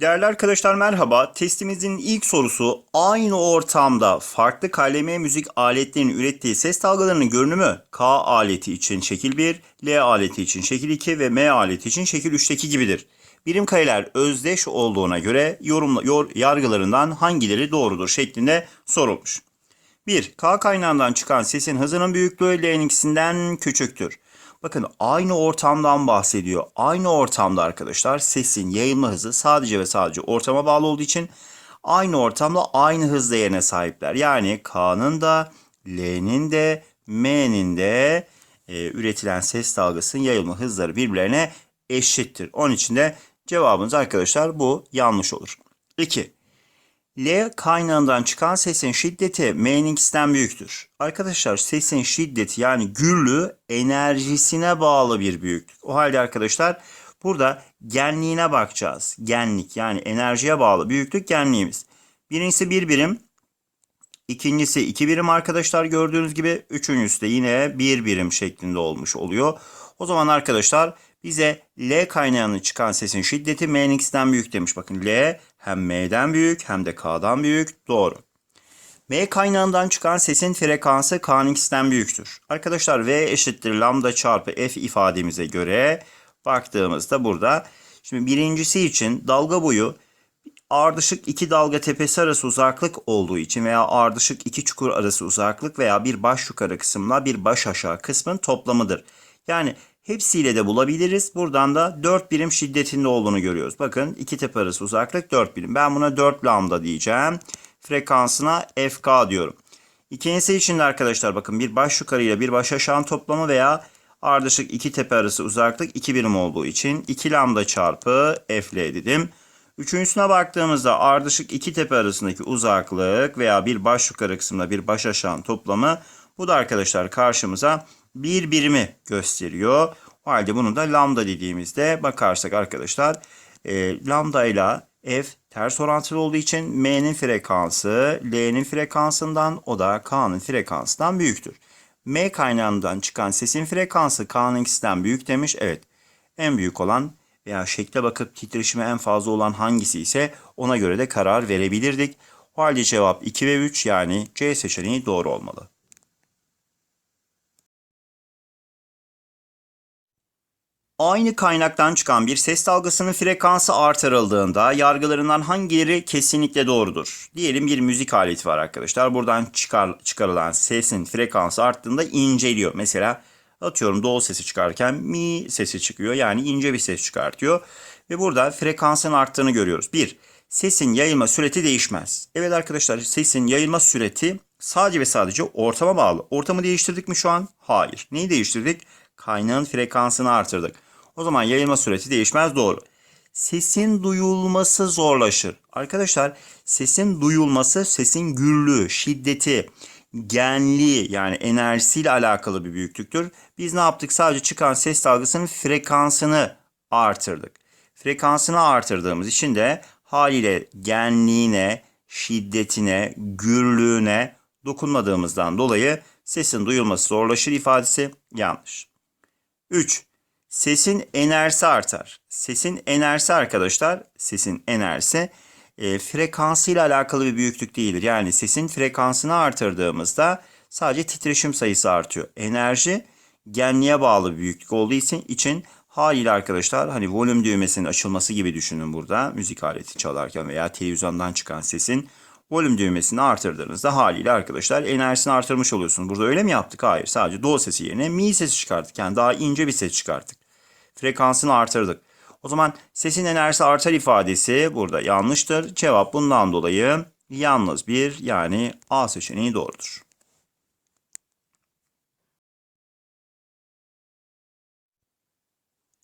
Değerli arkadaşlar merhaba. Testimizin ilk sorusu aynı ortamda farklı kaleme müzik aletlerinin ürettiği ses dalgalarının görünümü K aleti için şekil 1, L aleti için şekil 2 ve M aleti için şekil 3'teki gibidir. Birim kareler özdeş olduğuna göre yorum, yor, yargılarından hangileri doğrudur şeklinde sorulmuş. 1. K kaynağından çıkan sesin hızının büyüklüğü L'ninkisinden küçüktür. Bakın aynı ortamdan bahsediyor. Aynı ortamda arkadaşlar sesin yayılma hızı sadece ve sadece ortama bağlı olduğu için aynı ortamda aynı hız değerine sahipler. Yani K'nın da L'nin de M'nin de e, üretilen ses dalgasının yayılma hızları birbirlerine eşittir. Onun için de cevabımız arkadaşlar bu yanlış olur. 2. L kaynağından çıkan sesin şiddeti M'ninkisinden büyüktür. Arkadaşlar sesin şiddeti yani gürlüğü enerjisine bağlı bir büyüklük. O halde arkadaşlar burada genliğine bakacağız. Genlik yani enerjiye bağlı büyüklük genliğimiz. Birincisi bir birim. İkincisi iki birim arkadaşlar gördüğünüz gibi. Üçüncüsü de yine bir birim şeklinde olmuş oluyor. O zaman arkadaşlar bize L kaynağının çıkan sesin şiddeti M'ninkisinden büyük demiş. Bakın L hem M'den büyük hem de K'dan büyük. Doğru. M kaynağından çıkan sesin frekansı K'ninkisinden büyüktür. Arkadaşlar V eşittir lambda çarpı F ifademize göre baktığımızda burada şimdi birincisi için dalga boyu ardışık iki dalga tepesi arası uzaklık olduğu için veya ardışık iki çukur arası uzaklık veya bir baş yukarı kısımla bir baş aşağı kısmın toplamıdır. Yani hepsiyle de bulabiliriz. Buradan da 4 birim şiddetinde olduğunu görüyoruz. Bakın iki tepe arası uzaklık 4 birim. Ben buna 4 lambda diyeceğim. Frekansına FK diyorum. İkincisi için de arkadaşlar bakın bir baş yukarı ile bir baş aşağı toplamı veya ardışık iki tepe arası uzaklık 2 birim olduğu için 2 lambda çarpı FL dedim. Üçüncüsüne baktığımızda ardışık iki tepe arasındaki uzaklık veya bir baş yukarı kısımda bir baş aşağı toplamı bu da arkadaşlar karşımıza bir birimi gösteriyor. O halde bunu da lambda dediğimizde bakarsak arkadaşlar e, lambda ile f ters orantılı olduğu için m'nin frekansı l'nin frekansından o da k'nın frekansından büyüktür. M kaynağından çıkan sesin frekansı k'nınkisinden büyük demiş. Evet en büyük olan veya şekle bakıp titreşimi en fazla olan hangisi ise ona göre de karar verebilirdik. O halde cevap 2 ve 3 yani C seçeneği doğru olmalı. Aynı kaynaktan çıkan bir ses dalgasının frekansı artırıldığında yargılarından hangileri kesinlikle doğrudur? Diyelim bir müzik aleti var arkadaşlar. Buradan çıkar, çıkarılan sesin frekansı arttığında inceliyor. Mesela atıyorum do sesi çıkarken mi sesi çıkıyor. Yani ince bir ses çıkartıyor. Ve burada frekansın arttığını görüyoruz. Bir, sesin yayılma süreti değişmez. Evet arkadaşlar sesin yayılma süreti sadece ve sadece ortama bağlı. Ortamı değiştirdik mi şu an? Hayır. Neyi değiştirdik? Kaynağın frekansını artırdık. O zaman yayılma süreti değişmez doğru. Sesin duyulması zorlaşır. Arkadaşlar sesin duyulması sesin gürlüğü, şiddeti, genliği yani enerjisiyle alakalı bir büyüklüktür. Biz ne yaptık? Sadece çıkan ses dalgasının frekansını artırdık. Frekansını artırdığımız için de haliyle genliğine, şiddetine, gürlüğüne dokunmadığımızdan dolayı sesin duyulması zorlaşır ifadesi yanlış. 3. Sesin enerjisi artar. Sesin enerjisi arkadaşlar, sesin enerjisi e, frekansıyla alakalı bir büyüklük değildir. Yani sesin frekansını artırdığımızda sadece titreşim sayısı artıyor. Enerji genliğe bağlı bir büyüklük olduğu için, için haliyle arkadaşlar hani volüm düğmesinin açılması gibi düşünün burada müzik aleti çalarken veya televizyondan çıkan sesin volüm düğmesini artırdığınızda haliyle arkadaşlar enerjisini artırmış oluyorsunuz. Burada öyle mi yaptık? Hayır. Sadece do sesi yerine mi sesi çıkarttık. Yani daha ince bir ses çıkarttık. Frekansını artırdık. O zaman sesin enerjisi artar ifadesi burada yanlıştır. Cevap bundan dolayı yalnız bir yani A seçeneği doğrudur.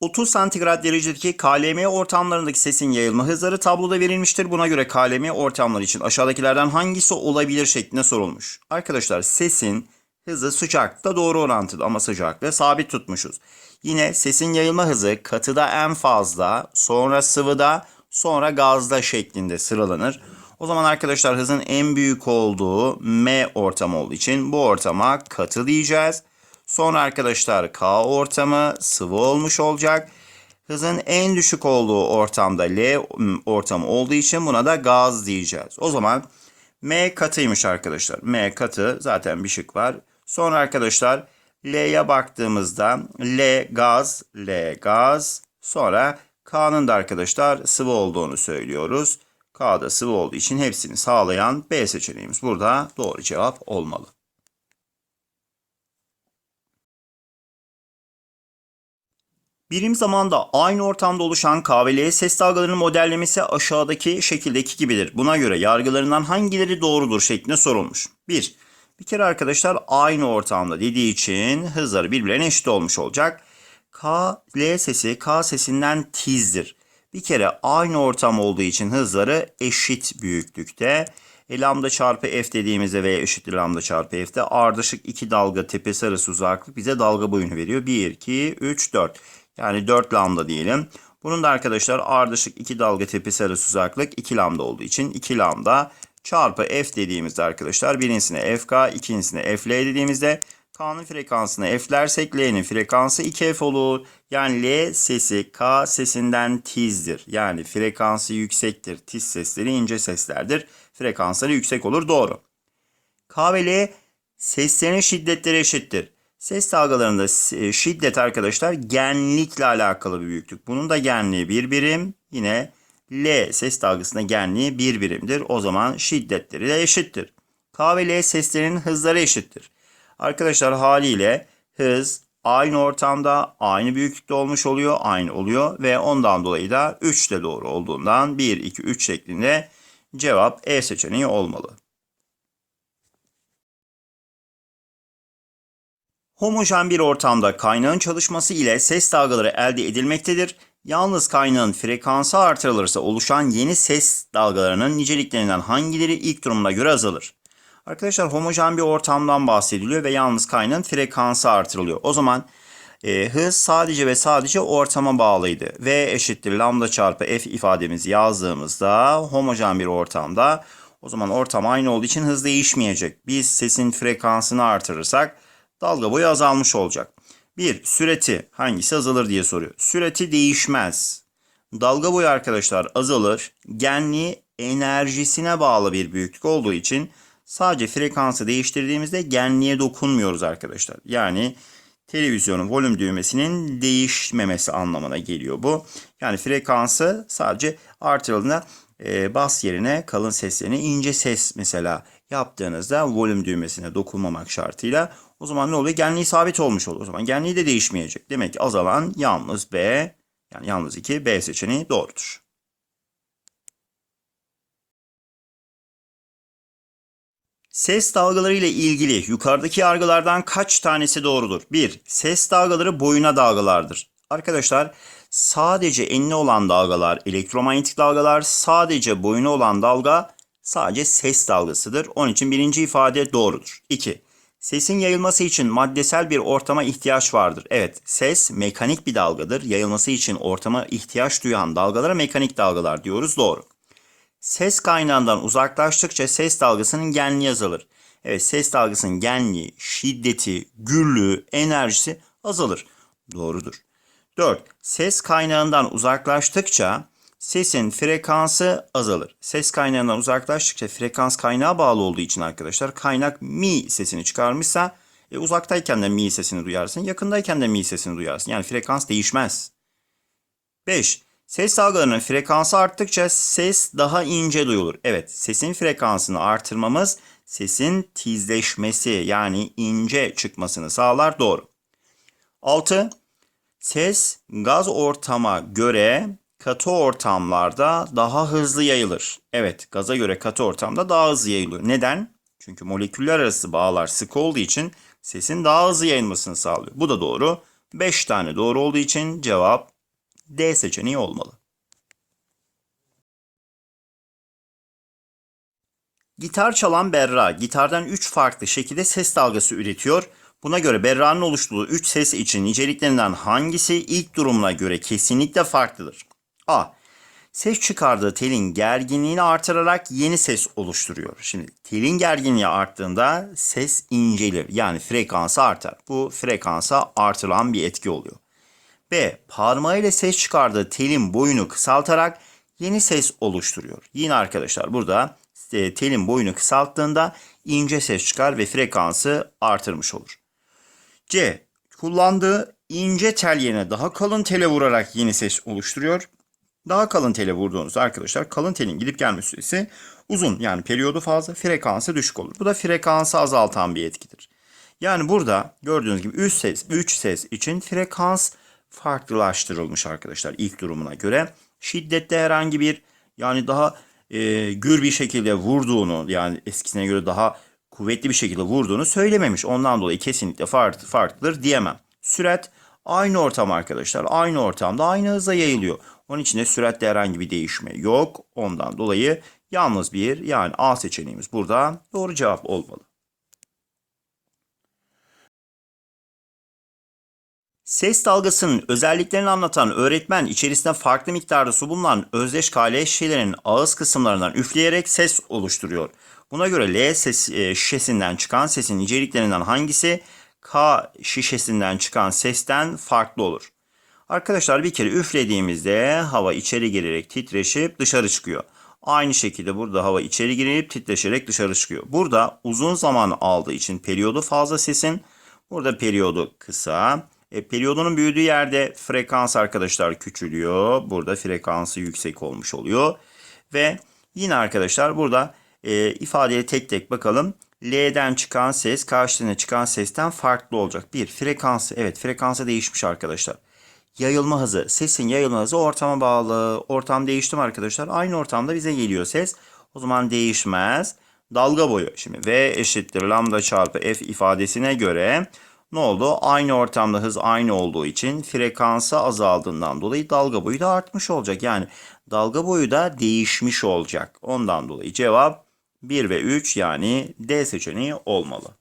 ...30 santigrat derecedeki KLM ortamlarındaki sesin yayılma hızları tabloda verilmiştir. Buna göre KLM ortamları için aşağıdakilerden hangisi olabilir şeklinde sorulmuş. Arkadaşlar sesin hızı sıcaklıkla doğru orantılı ama sıcaklığı sabit tutmuşuz. Yine sesin yayılma hızı katıda en fazla, sonra sıvıda, sonra gazda şeklinde sıralanır. O zaman arkadaşlar hızın en büyük olduğu M ortamı olduğu için bu ortama katı diyeceğiz. Sonra arkadaşlar K ortamı sıvı olmuş olacak. Hızın en düşük olduğu ortamda L ortamı olduğu için buna da gaz diyeceğiz. O zaman M katıymış arkadaşlar. M katı zaten bir şık var. Sonra arkadaşlar L'ye baktığımızda L gaz, L gaz. Sonra K'nın da arkadaşlar sıvı olduğunu söylüyoruz. K'da sıvı olduğu için hepsini sağlayan B seçeneğimiz burada doğru cevap olmalı. Birim zamanda aynı ortamda oluşan K ve L ses dalgalarının modellemesi aşağıdaki şekildeki gibidir. Buna göre yargılarından hangileri doğrudur şeklinde sorulmuş. 1. Bir kere arkadaşlar aynı ortamda dediği için hızları birbirlerine eşit olmuş olacak. K, L sesi K sesinden tizdir. Bir kere aynı ortam olduğu için hızları eşit büyüklükte. E, lambda çarpı f dediğimizde v eşittir lambda çarpı f'te ardışık iki dalga tepesi arası uzaklık bize dalga boyunu veriyor. 1, 2, 3, 4. Yani 4 lambda diyelim. Bunun da arkadaşlar ardışık iki dalga tepesi arası uzaklık 2 lambda olduğu için 2 lambda çarpı f dediğimizde arkadaşlar birincisine fk ikincisine fl dediğimizde K'nın frekansını f'lersek L'nin frekansı 2f olur. Yani L sesi K sesinden tizdir. Yani frekansı yüksektir. Tiz sesleri ince seslerdir. Frekansları yüksek olur. Doğru. K ve L seslerin şiddetleri eşittir. Ses dalgalarında e, şiddet arkadaşlar genlikle alakalı bir büyüklük. Bunun da genliği bir birim. Yine L ses dalgasında genliği bir birimdir. O zaman şiddetleri de eşittir. K ve L seslerinin hızları eşittir. Arkadaşlar haliyle hız aynı ortamda aynı büyüklükte olmuş oluyor. Aynı oluyor ve ondan dolayı da 3 de doğru olduğundan 1, 2, 3 şeklinde cevap E seçeneği olmalı. Homojen bir ortamda kaynağın çalışması ile ses dalgaları elde edilmektedir. Yalnız kaynağın frekansı artırılırsa oluşan yeni ses dalgalarının niceliklerinden hangileri ilk durumuna göre azalır? Arkadaşlar homojen bir ortamdan bahsediliyor ve yalnız kaynağın frekansı artırılıyor. O zaman e, hız sadece ve sadece ortama bağlıydı. V eşittir lambda çarpı f ifademizi yazdığımızda homojen bir ortamda o zaman ortam aynı olduğu için hız değişmeyecek. Biz sesin frekansını artırırsak dalga boyu azalmış olacak. Bir, süreti hangisi azalır diye soruyor. Süreti değişmez. Dalga boyu arkadaşlar azalır. Genliği enerjisine bağlı bir büyüklük olduğu için sadece frekansı değiştirdiğimizde genliğe dokunmuyoruz arkadaşlar. Yani televizyonun volüm düğmesinin değişmemesi anlamına geliyor bu. Yani frekansı sadece artırıldığında e, bas yerine kalın seslerini ince ses mesela yaptığınızda volüm düğmesine dokunmamak şartıyla o zaman ne oluyor? Genliği sabit olmuş oluyor. O zaman genliği de değişmeyecek. Demek ki azalan yalnız B yani yalnız 2 B seçeneği doğrudur. Ses dalgaları ile ilgili yukarıdaki yargılardan kaç tanesi doğrudur? 1. Ses dalgaları boyuna dalgalardır. Arkadaşlar sadece enli olan dalgalar elektromanyetik dalgalar, sadece boyuna olan dalga sadece ses dalgasıdır. Onun için birinci ifade doğrudur. 2. Sesin yayılması için maddesel bir ortama ihtiyaç vardır. Evet, ses mekanik bir dalgadır. Yayılması için ortama ihtiyaç duyan dalgalara mekanik dalgalar diyoruz. Doğru. Ses kaynağından uzaklaştıkça ses dalgasının genliği azalır. Evet, ses dalgasının genliği, şiddeti, gürlüğü, enerjisi azalır. Doğrudur. 4. Ses kaynağından uzaklaştıkça sesin frekansı azalır. Ses kaynağından uzaklaştıkça frekans kaynağa bağlı olduğu için arkadaşlar kaynak mi sesini çıkarmışsa e, uzaktayken de mi sesini duyarsın, yakındayken de mi sesini duyarsın. Yani frekans değişmez. 5. Ses dalgalarının frekansı arttıkça ses daha ince duyulur. Evet, sesin frekansını artırmamız sesin tizleşmesi yani ince çıkmasını sağlar. Doğru. 6. Ses gaz ortama göre katı ortamlarda daha hızlı yayılır. Evet, gaza göre katı ortamda daha hızlı yayılıyor. Neden? Çünkü moleküller arası bağlar sık olduğu için sesin daha hızlı yayılmasını sağlıyor. Bu da doğru. 5 tane doğru olduğu için cevap D seçeneği olmalı. Gitar çalan Berra, gitardan 3 farklı şekilde ses dalgası üretiyor. Buna göre Berra'nın oluşturduğu 3 ses için niceliklerinden hangisi ilk durumuna göre kesinlikle farklıdır? A. Ses çıkardığı telin gerginliğini artırarak yeni ses oluşturuyor. Şimdi telin gerginliği arttığında ses incelir yani frekansı artar. Bu frekansa artırılan bir etki oluyor. B. Parmağıyla ses çıkardığı telin boyunu kısaltarak yeni ses oluşturuyor. Yine arkadaşlar burada e, telin boyunu kısalttığında ince ses çıkar ve frekansı artırmış olur. C. Kullandığı ince tel yerine daha kalın tele vurarak yeni ses oluşturuyor. Daha kalın tele vurduğunuzda arkadaşlar kalın telin gidip gelme süresi uzun yani periyodu fazla frekansı düşük olur. Bu da frekansı azaltan bir etkidir. Yani burada gördüğünüz gibi 3 ses, 3 ses için frekans farklılaştırılmış arkadaşlar ilk durumuna göre. Şiddette herhangi bir yani daha e, gür bir şekilde vurduğunu yani eskisine göre daha kuvvetli bir şekilde vurduğunu söylememiş. Ondan dolayı kesinlikle farklı, farklıdır diyemem. Sürat aynı ortam arkadaşlar. Aynı ortamda aynı hızla yayılıyor. Onun için de süratte herhangi bir değişme yok. Ondan dolayı yalnız bir yani A seçeneğimiz burada doğru cevap olmalı. Ses dalgasının özelliklerini anlatan öğretmen içerisinde farklı miktarda su bulunan özdeş kale şişelerin ağız kısımlarından üfleyerek ses oluşturuyor. Buna göre L ses, e, şişesinden çıkan sesin niceliklerinden hangisi K şişesinden çıkan sesten farklı olur? Arkadaşlar bir kere üflediğimizde hava içeri girerek titreşip dışarı çıkıyor. Aynı şekilde burada hava içeri girip titreşerek dışarı çıkıyor. Burada uzun zaman aldığı için periyodu fazla sesin. Burada periyodu kısa. E, periyodunun büyüdüğü yerde frekans arkadaşlar küçülüyor. Burada frekansı yüksek olmuş oluyor. Ve yine arkadaşlar burada e, ifadeye tek tek bakalım. L'den çıkan ses karşılığına çıkan sesten farklı olacak. Bir frekansı evet frekansı değişmiş arkadaşlar. Yayılma hızı sesin yayılma hızı ortama bağlı. Ortam değişti mi arkadaşlar? Aynı ortamda bize geliyor ses. O zaman değişmez. Dalga boyu şimdi V eşittir lambda çarpı F ifadesine göre ne oldu? Aynı ortamda hız aynı olduğu için frekansı azaldığından dolayı dalga boyu da artmış olacak. Yani dalga boyu da değişmiş olacak. Ondan dolayı cevap 1 ve 3 yani D seçeneği olmalı.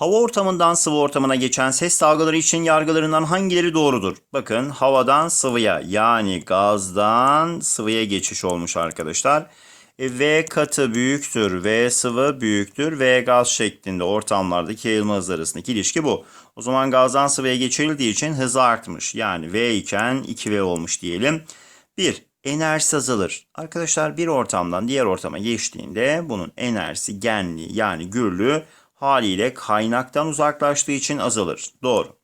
Hava ortamından sıvı ortamına geçen ses dalgaları için yargılarından hangileri doğrudur? Bakın havadan sıvıya yani gazdan sıvıya geçiş olmuş arkadaşlar. E, v katı büyüktür, V sıvı büyüktür, V gaz şeklinde ortamlardaki yayılma hızları arasındaki ilişki bu. O zaman gazdan sıvıya geçirildiği için hızı artmış. Yani V iken 2V olmuş diyelim. 1. Enerjisi azalır. Arkadaşlar bir ortamdan diğer ortama geçtiğinde bunun enerjisi genliği yani gürlüğü haliyle kaynaktan uzaklaştığı için azalır. Doğru.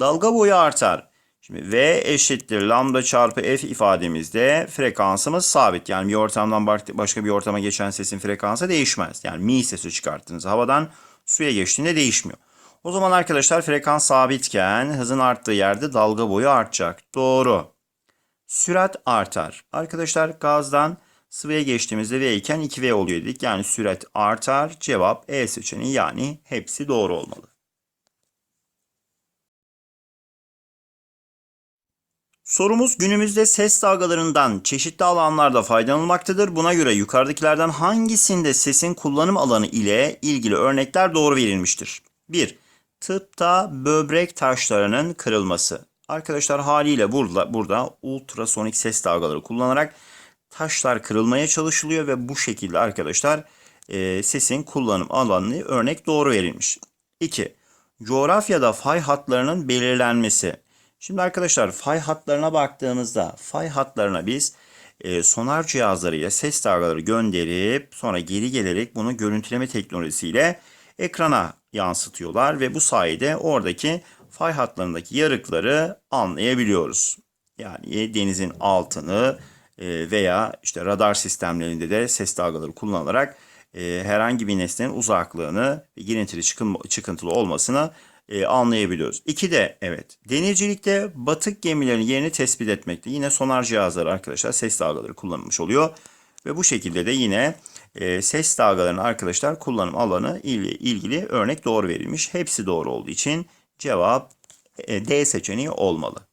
Dalga boyu artar. Şimdi V eşittir lambda çarpı F ifademizde frekansımız sabit. Yani bir ortamdan başka bir ortama geçen sesin frekansı değişmez. Yani mi sesi çıkarttığınız havadan suya geçtiğinde değişmiyor. O zaman arkadaşlar frekans sabitken hızın arttığı yerde dalga boyu artacak. Doğru. Sürat artar. Arkadaşlar gazdan sıvıya geçtiğimizde V iken 2V oluyor dedik. Yani sürat artar. Cevap E seçeneği yani hepsi doğru olmalı. Sorumuz günümüzde ses dalgalarından çeşitli alanlarda faydalanılmaktadır. Buna göre yukarıdakilerden hangisinde sesin kullanım alanı ile ilgili örnekler doğru verilmiştir? 1. Tıpta böbrek taşlarının kırılması. Arkadaşlar haliyle burada, burada ultrasonik ses dalgaları kullanarak taşlar kırılmaya çalışılıyor ve bu şekilde arkadaşlar e, sesin kullanım alanını örnek doğru verilmiş. 2. Coğrafyada fay hatlarının belirlenmesi. Şimdi arkadaşlar fay hatlarına baktığımızda fay hatlarına biz e, sonar cihazlarıyla ses dalgaları gönderip sonra geri gelerek bunu görüntüleme teknolojisiyle ekrana yansıtıyorlar ve bu sayede oradaki fay hatlarındaki yarıkları anlayabiliyoruz. Yani denizin altını veya işte radar sistemlerinde de ses dalgaları kullanılarak e, herhangi bir nesnenin uzaklığını girintili çıkıntılı olmasını e, anlayabiliyoruz. İki de evet denizcilikte batık gemilerin yerini tespit etmekte. Yine sonar cihazları arkadaşlar ses dalgaları kullanılmış oluyor. Ve bu şekilde de yine e, ses dalgalarının arkadaşlar kullanım alanı ile ilgili örnek doğru verilmiş. Hepsi doğru olduğu için cevap D seçeneği olmalı.